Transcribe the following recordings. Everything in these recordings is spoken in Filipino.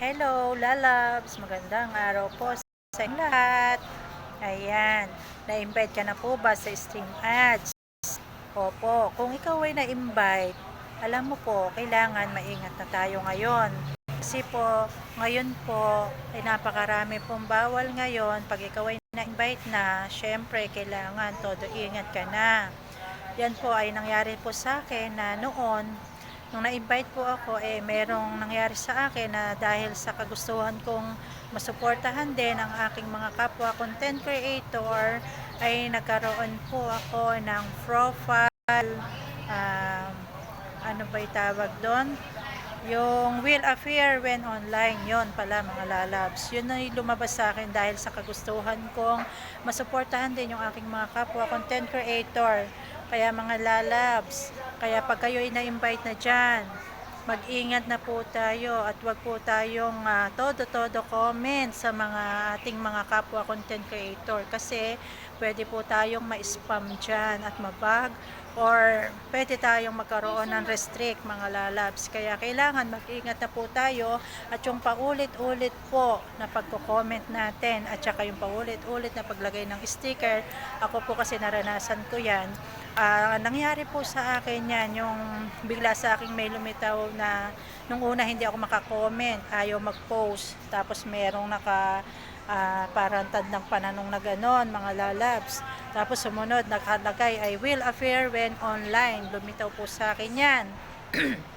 Hello, lalabs! Magandang araw po sa inyong lahat. Ayan, na-invite ka na po ba sa stream ads? Opo, kung ikaw ay na-invite, alam mo po, kailangan maingat na tayo ngayon. Kasi po, ngayon po, ay napakarami pong bawal ngayon. Pag ikaw ay na-invite na, syempre, kailangan todo ingat ka na. Yan po ay nangyari po sa akin na noon, nung na-invite po ako, eh, merong nangyari sa akin na dahil sa kagustuhan kong masuportahan din ang aking mga kapwa content creator, ay nagkaroon po ako ng profile, um, ano ba tawag doon? Yung will appear when online, yon pala mga lalabs. Yun ay lumabas sa akin dahil sa kagustuhan kong masuportahan din yung aking mga kapwa content creator. Kaya mga lalabs, kaya pag kayo ay na-invite na dyan, mag-ingat na po tayo at wag po tayong ah, todo-todo comment sa mga ating mga kapwa content creator kasi pwede po tayong ma-spam dyan at mabag or pwede tayong magkaroon ng restrict mga lalabs. Kaya kailangan mag-ingat na po tayo at yung paulit-ulit po na pagko-comment natin at saka yung paulit-ulit na paglagay ng sticker, ako po kasi naranasan ko yan. Ah, nangyari po sa akin yan, yung bigla sa akin may lumitaw na nung una hindi ako makakomment, ayaw mag-post, tapos merong naka ah, parang tandang pananong na ganon, mga lalabs. Tapos sumunod, nakalagay, I will appear when online. Lumitaw po sa akin yan.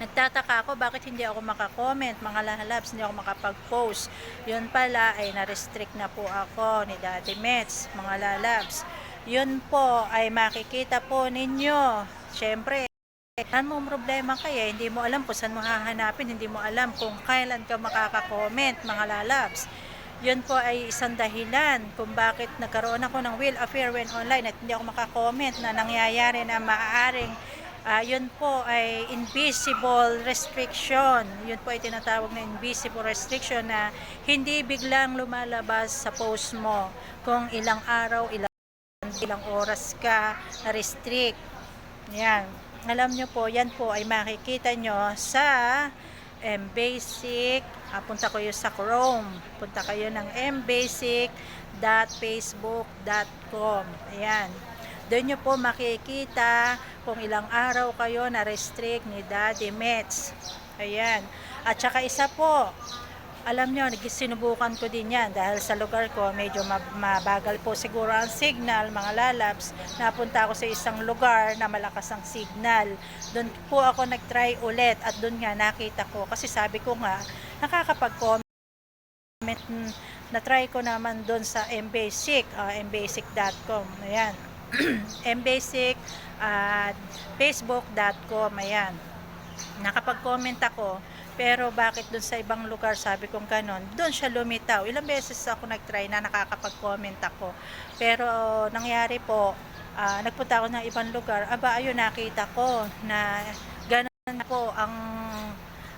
Nagtataka ako bakit hindi ako makakomment, mga lalabs, hindi ako makapag-post. Yun pala ay na-restrict na po ako ni Daddy Mets, mga lalabs. Yun po ay makikita po ninyo. Siyempre, ano mo problema kaya, hindi mo alam kung saan mo hahanapin, hindi mo alam kung kailan ka makaka-comment, mga lalabs. Yun po ay isang dahilan kung bakit nagkaroon ako ng will affair when online at hindi ako makakomment na nangyayari na maaaring Ah, yun po ay invisible restriction. Yun po ay tinatawag na invisible restriction na hindi biglang lumalabas sa post mo kung ilang araw, ilang, ilang oras ka na-restrict. Yan. Alam nyo po, yan po ay makikita nyo sa mbasic. Ah, punta kayo sa Chrome. Punta kayo ng mbasic.facebook.com. Ayan. Doon nyo po makikita kung ilang araw kayo na-restrict ni Daddy Mets. Ayan. At saka isa po, alam nyo, sinubukan ko din yan dahil sa lugar ko medyo mab- mabagal po siguro ang signal, mga lalabs. Napunta ako sa isang lugar na malakas ang signal. Doon po ako nag-try ulit at doon nga nakita ko kasi sabi ko nga, nakakapag-comment mm, na-try ko naman doon sa mbasic, uh, mbasic.com. Ayan. mbasic at facebook.com. Ayan. Nakapag-comment ako, pero bakit doon sa ibang lugar, sabi kong ganon, doon siya lumitaw. Ilang beses ako nag-try na nakakapag-comment ako. Pero nangyari po, ah, nagpunta ako ng ibang lugar, aba ayun nakita ko na ganon po ang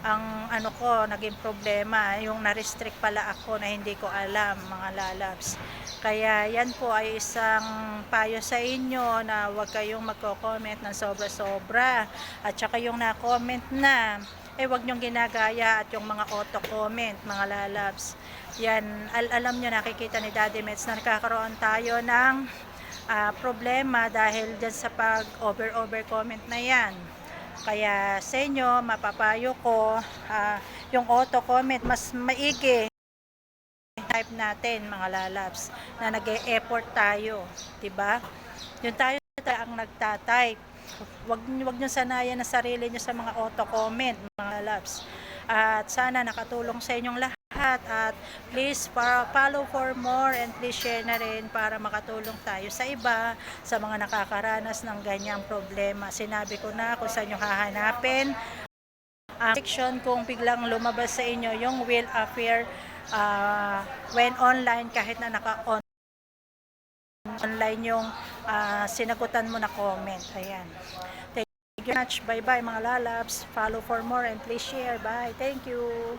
ang ano ko, naging problema, yung na-restrict pala ako na hindi ko alam, mga lalabs. Kaya yan po ay isang payo sa inyo na huwag kayong magko-comment ng sobra-sobra. At saka yung na-comment na, eh wag niyong ginagaya at yung mga auto-comment, mga lalabs. Yan, al alam nyo, nakikita ni Daddy Mets na nakakaroon tayo ng ah, problema dahil dyan sa pag-over-over comment na yan. Kaya sa inyo, mapapayo ko, ah, yung auto-comment, mas maigi type natin mga lalabs na nag-e-effort tayo, 'di ba? Yung tayo ang nagta-type. Wag wag niyo sanayan na sarili niyo sa mga auto-comment, mga lalabs. At sana nakatulong sa inyong lahat at please para follow for more and please share na rin para makatulong tayo sa iba sa mga nakakaranas ng ganyang problema. Sinabi ko na kung saan nyo hahanapin ang section kung biglang lumabas sa inyo yung will appear ah, when online kahit na naka-on online yung ah, sinagutan mo na comment. Ayan. Thank you much. Bye-bye mga lalabs. Follow for more and please share. Bye. Thank you.